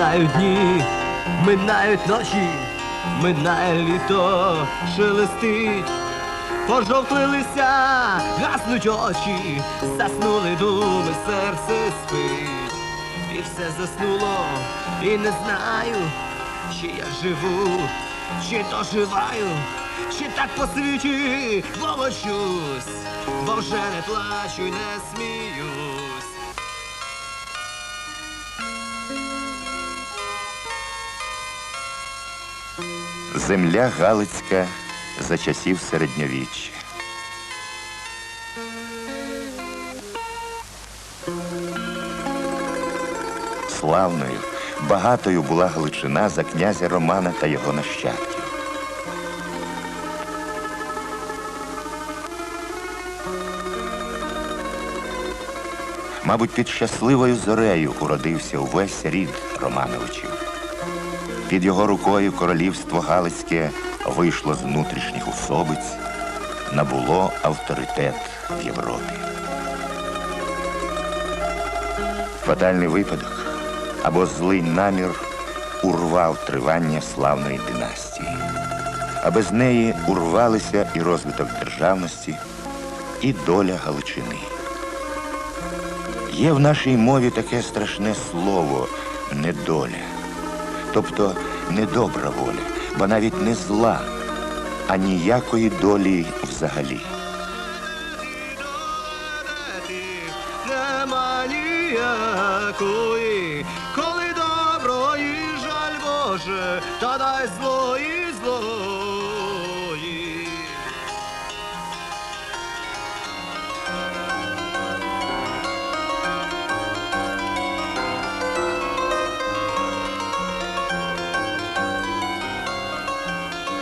Минають дні, минають ночі, минає літо, шелестить. Пожовкли лися, гаснуть очі, заснули думи, серце спить. І все заснуло, і не знаю, чи я живу, чи доживаю, чи так по світі волочусь, бо вже не плачу не сміюсь. Земля Галицька за часів середньовіччя. Славною, багатою була Галичина за князя Романа та його нащадків. Мабуть, під щасливою зорею уродився увесь рід Романовичів. Під його рукою королівство Галицьке вийшло з внутрішніх усобиць, набуло авторитет в Європі. Фатальний випадок або злий намір урвав тривання славної династії, а без неї урвалися і розвиток державності, і доля Галичини. Є в нашій мові таке страшне слово недоля тобто не добра воля, бо навіть не зла, а ніякої долі взагалі. Нема ніякої, коли доброї жаль Боже, та дай злої злої.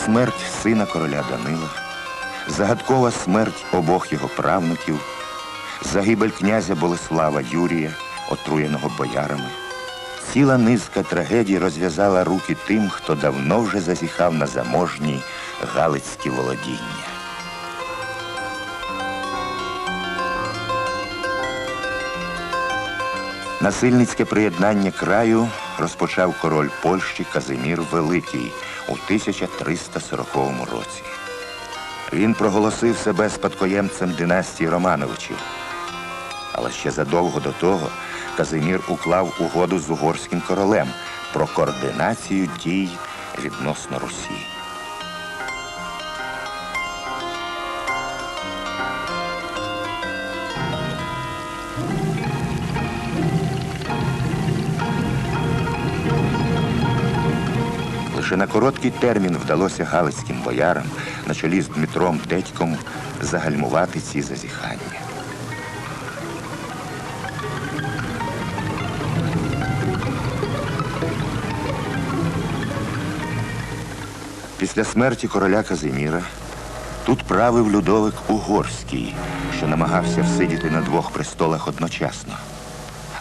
Смерть сина короля Данила, загадкова смерть обох його правнуків, загибель князя Болеслава Юрія, отруєного боярами. Ціла низка трагедій розв'язала руки тим, хто давно вже зазіхав на заможні галицькі володіння. Насильницьке приєднання краю розпочав король Польщі Казимір Великий у 1340 році. Він проголосив себе спадкоємцем династії Романовичів. Але ще задовго до того Казимір уклав угоду з угорським королем про координацію дій відносно Русі. Лише на короткий термін вдалося галицьким боярам на чолі з Дмитром Дедьком загальмувати ці зазіхання. Після смерті короля Казиміра тут правив Людовик Угорський, що намагався всидіти на двох престолах одночасно.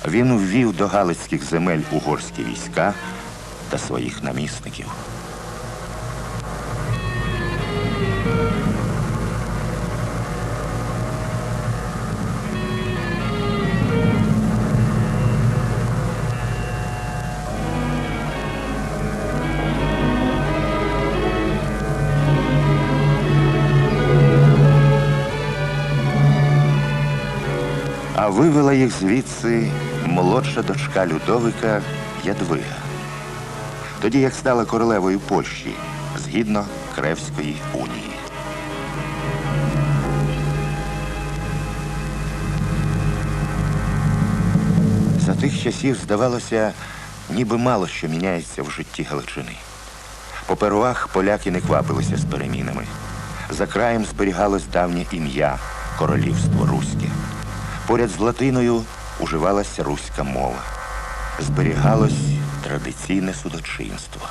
Він ввів до галицьких земель угорські війська та своїх намісників. А вивела їх звідси молодша дочка Людовика Ядвига. Тоді як стала королевою Польщі згідно Кревської унії. За тих часів здавалося, ніби мало що міняється в житті Галичини. По перуах поляки не квапилися з перемінами. За краєм зберігалось давнє ім'я королівство Руське. Поряд з латиною уживалася руська мова. Зберігалось традиційне судочинство.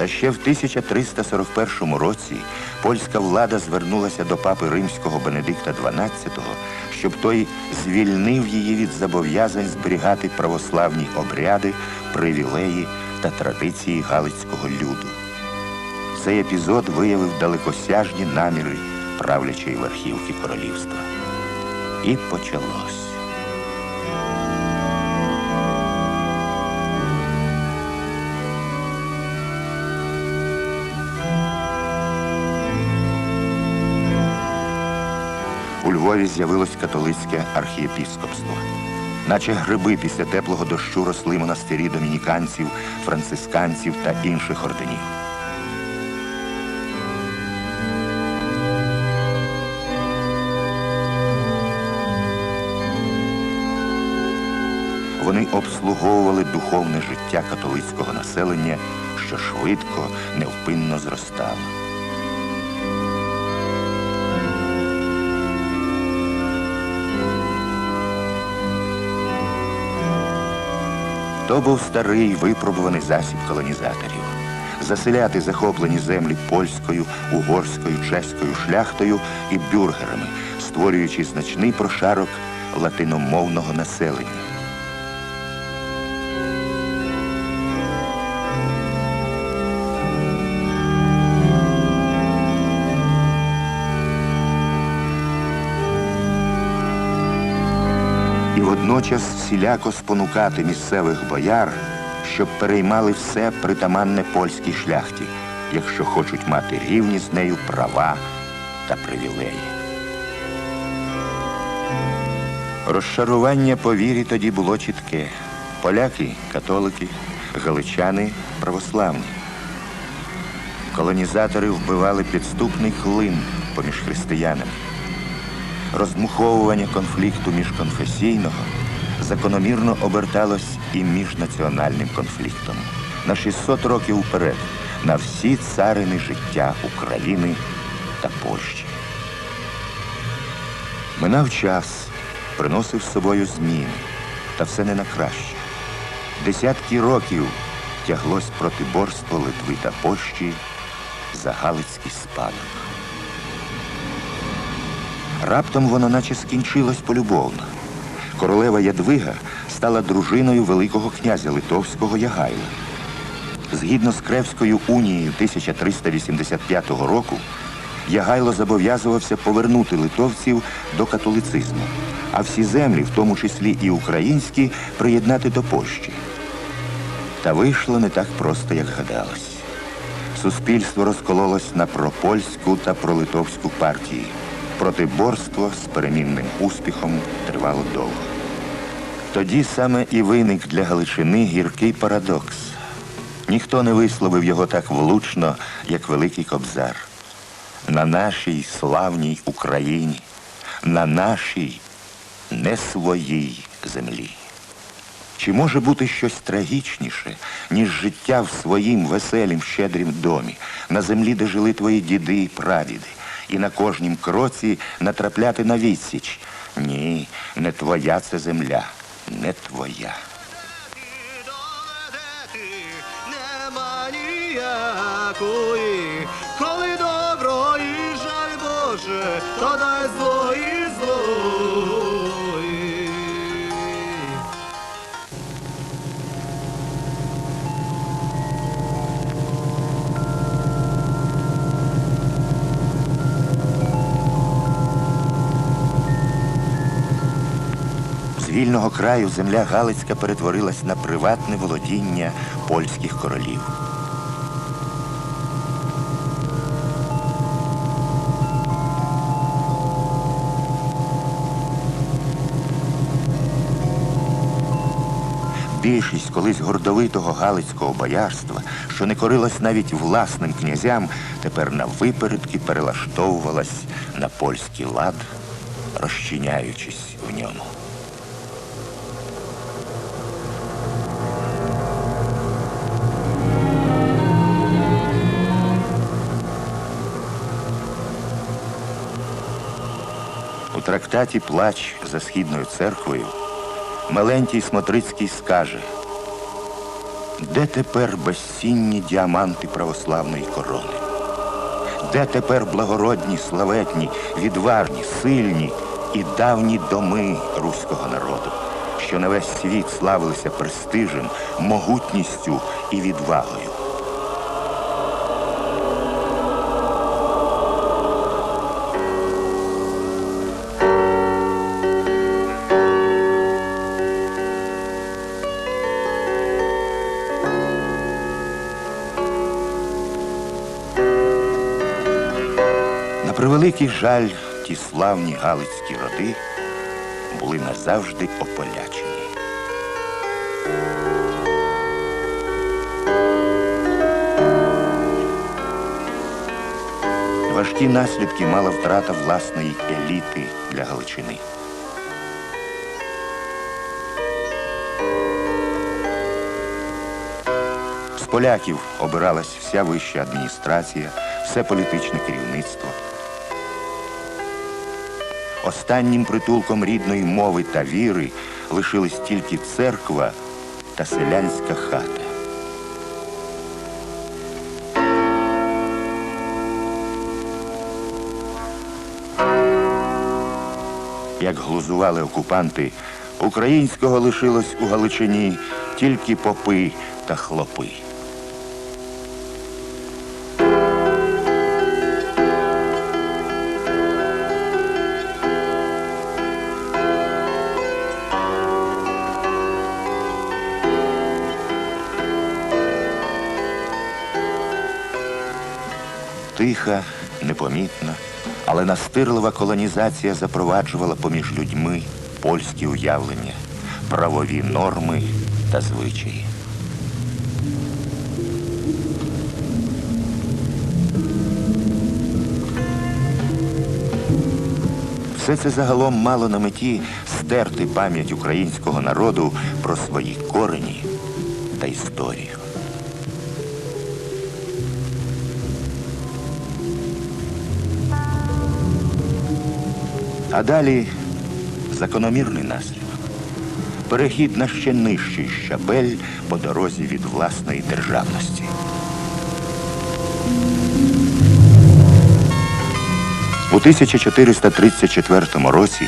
Та ще в 1341 році польська влада звернулася до папи римського Бенедикта XII, щоб той звільнив її від зобов'язань зберігати православні обряди, привілеї та традиції галицького люду. Цей епізод виявив далекосяжні наміри правлячої верхівки королівства. І почалось. У Львові з'явилось католицьке архієпіскопство. Наче гриби після теплого дощу росли монастирі домініканців, францисканців та інших орденів. Вони обслуговували духовне життя католицького населення, що швидко, невпинно зростало. То був старий випробуваний засіб колонізаторів. Заселяти захоплені землі польською, угорською, чеською шляхтою і бюргерами, створюючи значний прошарок латиномовного населення. Водночас всіляко спонукати місцевих бояр, щоб переймали все притаманне польській шляхті, якщо хочуть мати рівні з нею права та привілеї. Розчарування по вірі тоді було чітке. Поляки католики, галичани православні. Колонізатори вбивали підступний клин поміж християнами. Роздмуховування конфлікту міжконфесійного закономірно оберталось і міжнаціональним конфліктом на 600 років вперед на всі царини життя України та Польщі. Минав час, приносив з собою зміни, та все не на краще. Десятки років тяглось протиборство Литви та Польщі за Галицький спадок. Раптом воно наче скінчилось полюбовно. Королева Ядвига стала дружиною Великого князя Литовського Ягайла. Згідно з Кревською унією 1385 року, Ягайло зобов'язувався повернути литовців до католицизму, а всі землі, в тому числі і українські, приєднати до Польщі. Та вийшло не так просто, як гадалось. Суспільство розкололось на пропольську та пролитовську партії. Протиборство з перемінним успіхом тривало довго. Тоді саме і виник для Галичини гіркий парадокс. Ніхто не висловив його так влучно, як Великий Кобзар. На нашій славній Україні, на нашій не своїй землі. Чи може бути щось трагічніше, ніж життя в своїм веселім щедрім домі, на землі, де жили твої діди і прадіди, і на кожнім кроці натрапляти на відсіч? Ні, не твоя це земля, не твоя. Коли добро і жаль Боже, то дай зло Вільного краю земля Галицька перетворилась на приватне володіння польських королів. Більшість колись гордовитого галицького боярства, що не корилась навіть власним князям, тепер на випередки перелаштовувалась на польський лад, розчиняючись в ньому. Трактаті Плач за східною церквою Мелентій Смотрицький скаже, де тепер безцінні діаманти православної корони? Де тепер благородні, славетні, відважні, сильні і давні доми руського народу, що на весь світ славилися престижем, могутністю і відвагою? Превеликий жаль, ті славні галицькі роди були назавжди ополячені. Важкі наслідки мала втрата власної еліти для Галичини. З поляків обиралась вся вища адміністрація, все політичне керівництво. Останнім притулком рідної мови та віри лишились тільки церква та селянська хата. Як глузували окупанти, українського лишилось у Галичині тільки попи та хлопи. Тиха, непомітна, але настирлива колонізація запроваджувала поміж людьми польські уявлення, правові норми та звичаї. Все це загалом мало на меті стерти пам'ять українського народу про свої корені та історію. А далі закономірний наслідок. Перехід на ще нижчий щабель по дорозі від власної державності. У 1434 році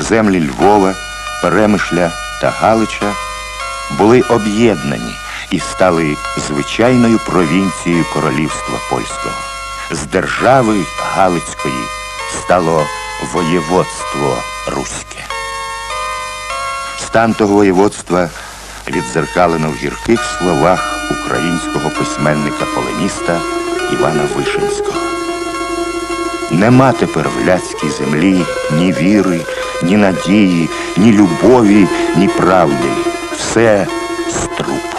землі Львова, Перемишля та Галича були об'єднані і стали звичайною провінцією королівства польського. З держави Галицької стало воєводство Руське. Стан того воєводства відзеркалено в гірких словах українського письменника-полеміста Івана Вишинського. Нема тепер в ляцькій землі ні віри, ні надії, ні любові, ні правди. Все струп,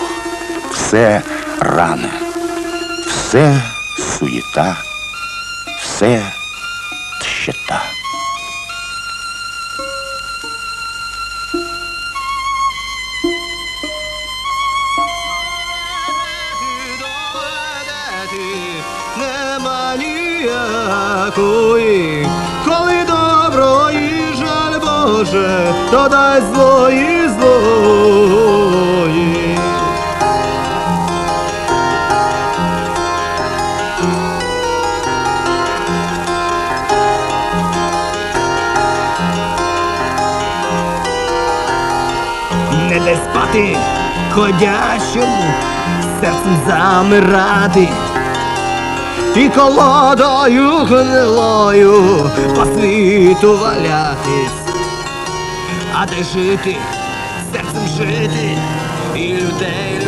все рана, все суєта, все То дай злої злої. Не дай спати ходячому, серцем замирати. І колодою гнилою по світу валятись. А де жити, серцем жити, І людей